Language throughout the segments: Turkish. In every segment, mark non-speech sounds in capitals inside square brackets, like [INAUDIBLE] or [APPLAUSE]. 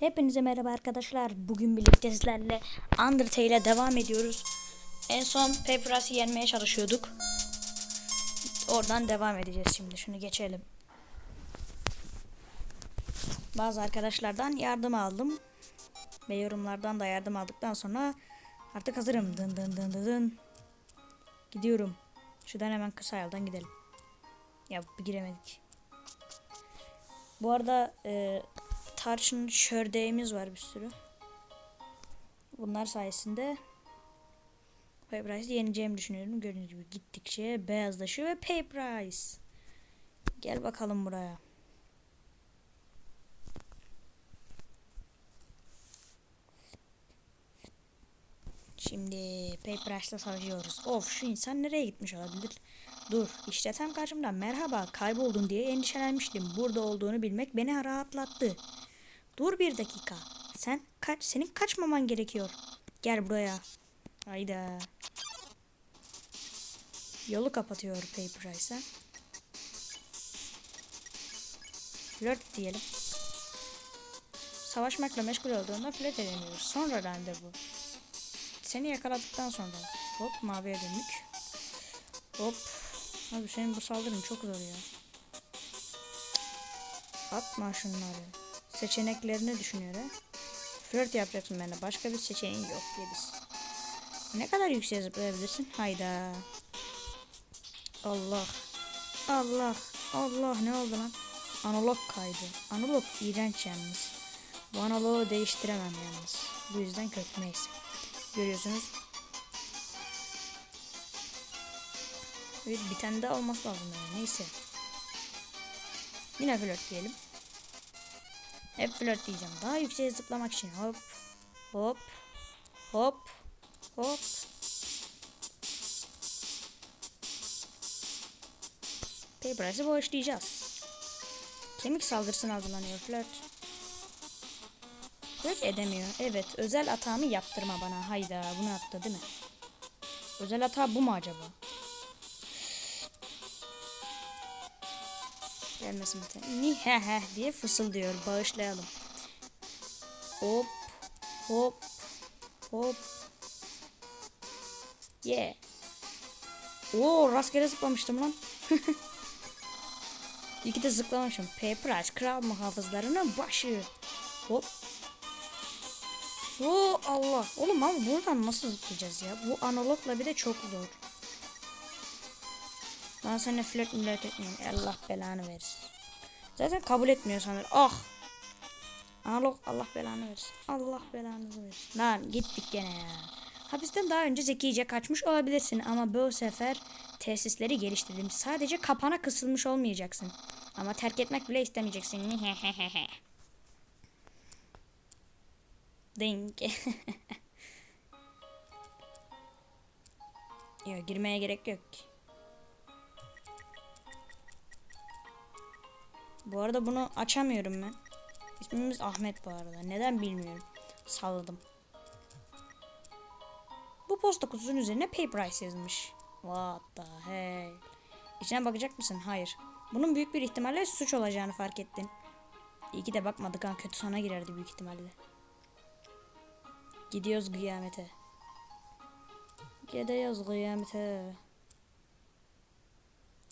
Hepinize merhaba arkadaşlar. Bugün birlikte sizlerle Undertale'e devam ediyoruz. En son Paperas'ı yenmeye çalışıyorduk. Oradan devam edeceğiz şimdi. Şunu geçelim. Bazı arkadaşlardan yardım aldım. Ve yorumlardan da yardım aldıktan sonra artık hazırım. Dın dın dın dın. Gidiyorum. Şuradan hemen kısa yoldan gidelim. Ya giremedik. Bu arada e, tarçın şördeğimiz var bir sürü. Bunlar sayesinde Paper Ice'i yeneceğimi düşünüyorum. Gördüğünüz gibi gittikçe beyazlaşıyor ve Paper Ice. Gel bakalım buraya. Şimdi Paper Ice'la savaşıyoruz. Of şu insan nereye gitmiş olabilir? Dur işte tam karşımda merhaba kayboldun diye endişelenmiştim. Burada olduğunu bilmek beni rahatlattı. Dur bir dakika. Sen kaç senin kaçmaman gerekiyor. Gel buraya. Hayda. Yolu kapatıyor Paper Ice'a. Flört diyelim. Savaşmakla meşgul olduğunda flört edemiyoruz. Sonra randevu. Seni yakaladıktan sonra. Hop maviye döndük. Hop. Abi senin bu saldırın çok zor ya. Atma şunları. Seçeneklerini düşünüyor. Flört yapacaksın benimle. Başka bir seçeneğin yok Yeliz. Ne kadar yükseğe zıplayabilirsin? Hayda. Allah. Allah. Allah ne oldu lan? Analog kaydı. Analog iğrenç yalnız. Bu analogu değiştiremem yalnız. Bu yüzden kötü neyse. Görüyorsunuz. Evet bir tane daha olması lazım yani. Neyse. Yine flört diyelim. Hep flört diyeceğim. Daha yükseğe zıplamak için. Hop. Hop. Hop. Hop. Paper'izi boşlayacağız. Kemik saldırısına hazırlanıyor flört. Flört edemiyor. Evet. Özel atağımı yaptırma bana. Hayda. Bunu attı değil mi? Özel hata bu mu acaba? Gelmesin bir tane. Ni he he diye fısıldıyor. Bağışlayalım. Hop. Hop. Hop. Yeah. Oo rastgele zıplamıştım lan. [LAUGHS] İki de zıplamışım. Paper Ice kral muhafızlarının başı. Hop. Oo Allah. Oğlum ama buradan nasıl zıplayacağız ya? Bu analogla bir de çok zor. Ben seninle flört millet etmiyorum. Allah belanı versin. Zaten kabul etmiyor sanırım. Ah. Analog Allah belanı versin. Allah belanı versin. Lan gittik gene ya. Hapisten daha önce zekice kaçmış olabilirsin ama bu sefer tesisleri geliştirdim. Sadece kapana kısılmış olmayacaksın. Ama terk etmek bile istemeyeceksin. [LAUGHS] Ding. [LAUGHS] ya girmeye gerek yok ki. Bu arada bunu açamıyorum ben. İsmimiz Ahmet bu arada. Neden bilmiyorum. Salladım. Bu posta kutusunun üzerine Paper Ice yazılmış. What the hell. İçine bakacak mısın? Hayır. Bunun büyük bir ihtimalle suç olacağını fark ettin. İyi ki de bakmadık ha kötü sona girerdi büyük ihtimalle. Gidiyoruz kıyamete. Gidiyoruz kıyamete.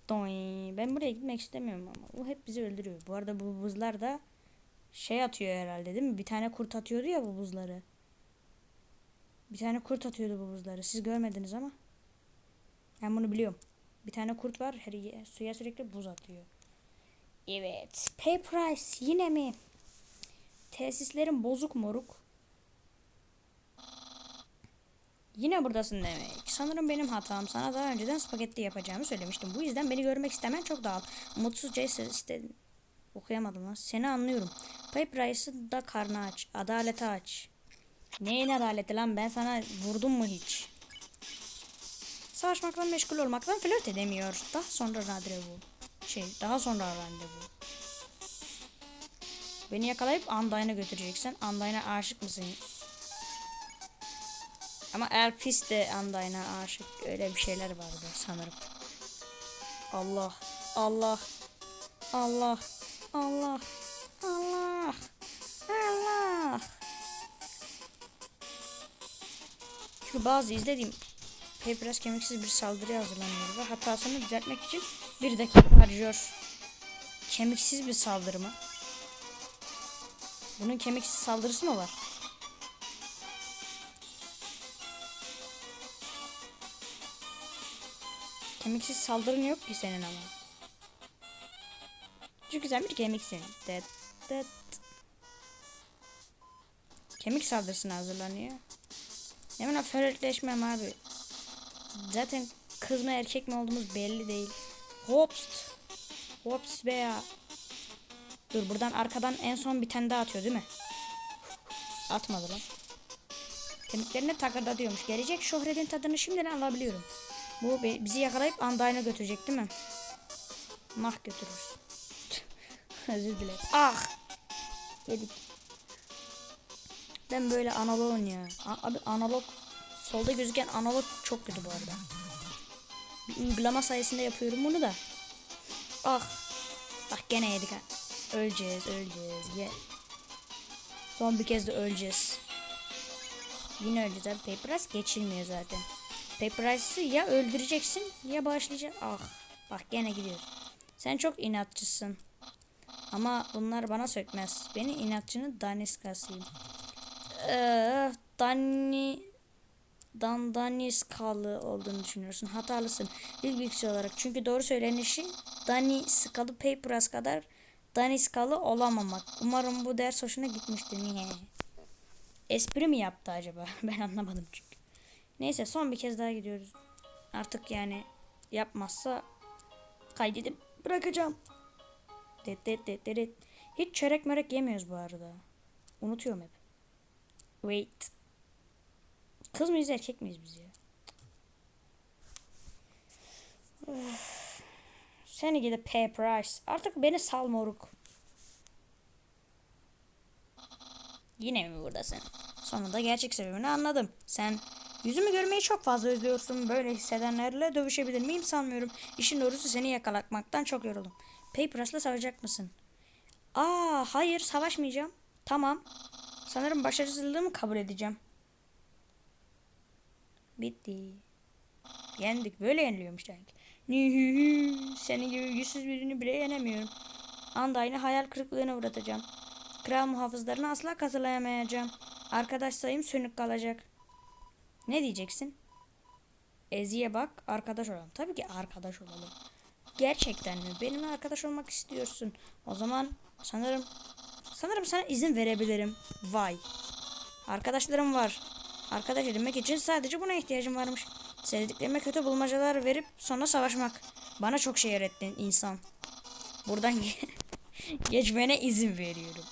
Doy. Ben buraya gitmek istemiyorum ama o hep bizi öldürüyor. Bu arada bu buzlar da şey atıyor herhalde değil mi? Bir tane kurt atıyordu ya bu buzları. Bir tane kurt atıyordu bu buzları. Siz görmediniz ama. Ben bunu biliyorum. Bir tane kurt var. Her suya sürekli buz atıyor. Evet. Paper Ice yine mi? Tesislerin bozuk moruk. Yine buradasın demek. Sanırım benim hatam. Sana daha önceden spagetti yapacağımı söylemiştim. Bu yüzden beni görmek istemen çok doğal. Mutsuzca ise istedin. Okuyamadım lan. Seni anlıyorum. Paper Ice'ı da karnı aç. Adalete aç. Neyin adaleti lan? Ben sana vurdum mu hiç? Savaşmakla meşgul olmaktan flört edemiyor. Daha sonra randevu. Şey, daha sonra randevu. Beni yakalayıp Undyne'a götüreceksin. Undyne'a aşık mısın? Ama Elfis de Undyne'a aşık öyle bir şeyler vardı sanırım. Allah, Allah, Allah, Allah, Allah, Allah. Çünkü bazı izlediğim Papyrus kemiksiz bir saldırıya hazırlanıyor ve hatasını düzeltmek için bir dakika harcıyor. Kemiksiz bir saldırı mı? Bunun kemiksiz saldırısı mı var? Kemiksiz saldırın yok ki senin ama. Çünkü sen bir kemiksin. Det, det. Kemik saldırısına hazırlanıyor. Hemen flörtleşmem abi. Zaten kız mı erkek mi olduğumuz belli değil. Hops. Hops be ya. Dur buradan arkadan en son bir tane daha atıyor değil mi? Atmadı lan. Kemiklerine takırdatıyormuş. Gelecek şöhretin tadını şimdiden alabiliyorum. Bu bizi yakalayıp Undyne'a götürecek değil mi? Mah götürürüz. [LAUGHS] Özür dilerim. Ah! Yedik. Ben böyle analogun ya. Abi analog solda gözüken analog çok kötü bu arada. Bir uygulama sayesinde yapıyorum bunu da. Ah. Bak gene yedik ha. Öleceğiz, öleceğiz. Ye. Son bir kez de öleceğiz. Yine öleceğiz abi. Paper Ice geçilmiyor zaten. Paper ya öldüreceksin ya bağışlayacaksın. Ah. Bak gene gidiyor. Sen çok inatçısın. Ama bunlar bana sökmez. Beni inatçının daniskasıyım. Ee, Dani Dan Daniskalı olduğunu düşünüyorsun. Hatalısın. Bir bilgisi olarak. Çünkü doğru söylenişi Daniskalı Papers kadar Daniskalı olamamak. Umarım bu ders hoşuna gitmiştir. Niye? Espri mi yaptı acaba? [LAUGHS] ben anlamadım çünkü. Neyse son bir kez daha gidiyoruz. Artık yani yapmazsa kaydedip bırakacağım. Det det det det. Hiç çörek mörek yemiyoruz bu arada. Unutuyorum hep. Wait. Kız mıyız erkek miyiz biz ya? Üf. Seni gidi Paper Ice. Artık beni sal moruk. Yine mi buradasın? Sonunda gerçek sebebini anladım. Sen yüzümü görmeyi çok fazla özlüyorsun. Böyle hissedenlerle dövüşebilir miyim sanmıyorum. İşin doğrusu seni yakalatmaktan çok yoruldum. Paper Ice'la savaşacak mısın? Aa hayır savaşmayacağım. Tamam. Sanırım başarısızlığımı kabul edeceğim. Bitti. Yendik. Böyle yeniliyormuş. Nihü. Senin gibi yüzsüz birini bile yenemiyorum. Undyne'ı hayal kırıklığına uğratacağım. Kral muhafızlarını asla kazılayamayacağım. Arkadaş sayım sönük kalacak. Ne diyeceksin? Ezi'ye bak arkadaş olalım. Tabii ki arkadaş olalım. Gerçekten mi? Benimle arkadaş olmak istiyorsun. O zaman sanırım sanırım sana izin verebilirim. Vay. Arkadaşlarım var. Arkadaş edinmek için sadece buna ihtiyacım varmış. Sevdiklerime kötü bulmacalar verip sonra savaşmak. Bana çok şey öğrettin insan. Buradan [LAUGHS] ge- geçmene izin veriyorum.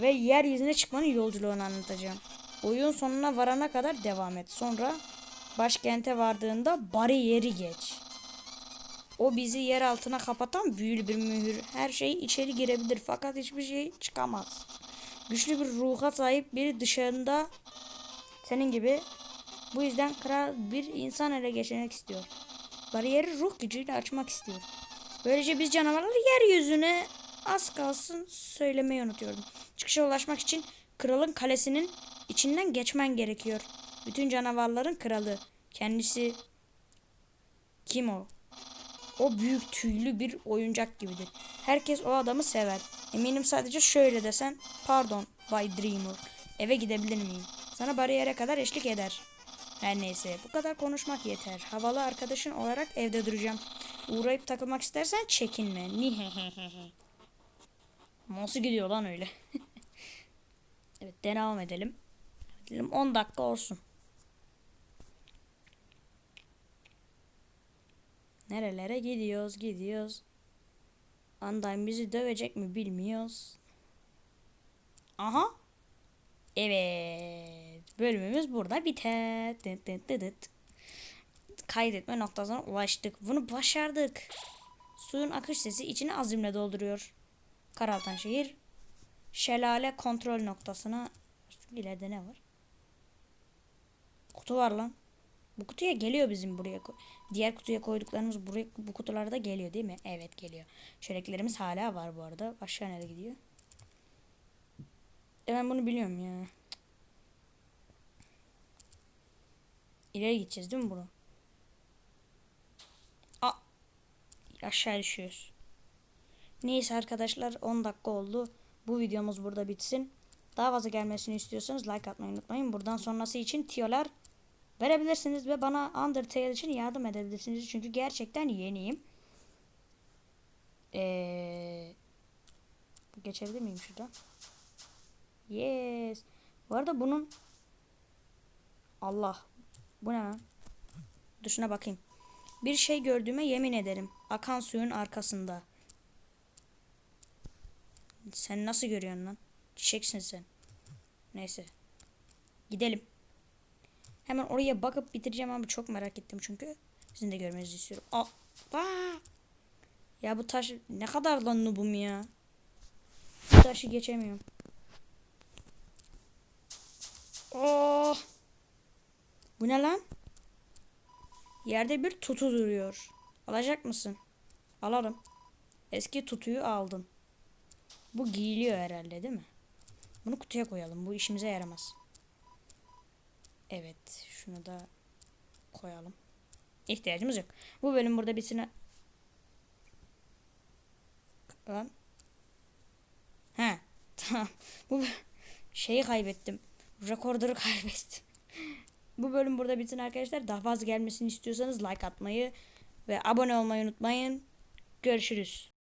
Ve yeryüzüne çıkmanın yolculuğunu anlatacağım. Oyun sonuna varana kadar devam et. Sonra başkente vardığında bariyeri geç. O bizi yer altına kapatan büyülü bir mühür. Her şey içeri girebilir fakat hiçbir şey çıkamaz. Güçlü bir ruha sahip biri dışarında senin gibi bu yüzden kral bir insan ele geçirmek istiyor. Bariyeri ruh gücüyle açmak istiyor. Böylece biz canavarları yeryüzüne az kalsın söylemeyi unutuyordum. Çıkışa ulaşmak için kralın kalesinin içinden geçmen gerekiyor. Bütün canavarların kralı. Kendisi kim o? O büyük tüylü bir oyuncak gibidir. Herkes o adamı sever. Eminim sadece şöyle desen, pardon Bay Dreamer, eve gidebilir miyim? Sana bariyere kadar eşlik eder. Her neyse, bu kadar konuşmak yeter. Havalı arkadaşın olarak evde duracağım. Uğrayıp takılmak istersen çekinme. Nasıl gidiyor lan öyle? [LAUGHS] evet, devam edelim. Edelim 10 dakika olsun. Nerelere gidiyoruz gidiyoruz. Andan bizi dövecek mi bilmiyoruz. Aha. Evet. Bölümümüz burada biter. Dıt dıt dıt dıt. Kaydetme noktasına ulaştık. Bunu başardık. Suyun akış sesi içini azimle dolduruyor. Karaltan şehir. Şelale kontrol noktasına. İleride ne var? Kutu var lan. Bu kutuya geliyor bizim buraya. Diğer kutuya koyduklarımız buraya bu kutularda geliyor değil mi? Evet geliyor. Çöreklerimiz hala var bu arada. Aşağı nereye gidiyor? E ben bunu biliyorum ya. İleri gideceğiz değil mi bunu? Aa, aşağı düşüyoruz. Neyse arkadaşlar 10 dakika oldu. Bu videomuz burada bitsin. Daha fazla gelmesini istiyorsanız like atmayı unutmayın. Buradan sonrası için tiyolar verebilirsiniz ve bana Undertale için yardım edebilirsiniz. Çünkü gerçekten yeniyim. Ee, geçebilir miyim şurada? Yes. Bu arada bunun Allah. Bu ne lan? Dur şuna bakayım. Bir şey gördüğüme yemin ederim. Akan suyun arkasında. Sen nasıl görüyorsun lan? Çiçeksin sen. Neyse. Gidelim. Hemen oraya bakıp bitireceğim ama çok merak ettim çünkü. Sizin de görmenizi istiyorum. Aa. Ya bu taş ne kadar lan noobum ya. Bu taşı geçemiyorum. Oh. Bu ne lan? Yerde bir tutu duruyor. Alacak mısın? Alalım. Eski tutuyu aldım. Bu giyiliyor herhalde değil mi? Bunu kutuya koyalım. Bu işimize yaramaz. Evet. Şunu da koyalım. İhtiyacımız yok. Bu bölüm burada bitsin. Lan. He. Tamam. Bu şeyi kaybettim. Rekorder'ı kaybettim. Bu bölüm burada bitsin arkadaşlar. Daha fazla gelmesini istiyorsanız like atmayı ve abone olmayı unutmayın. Görüşürüz.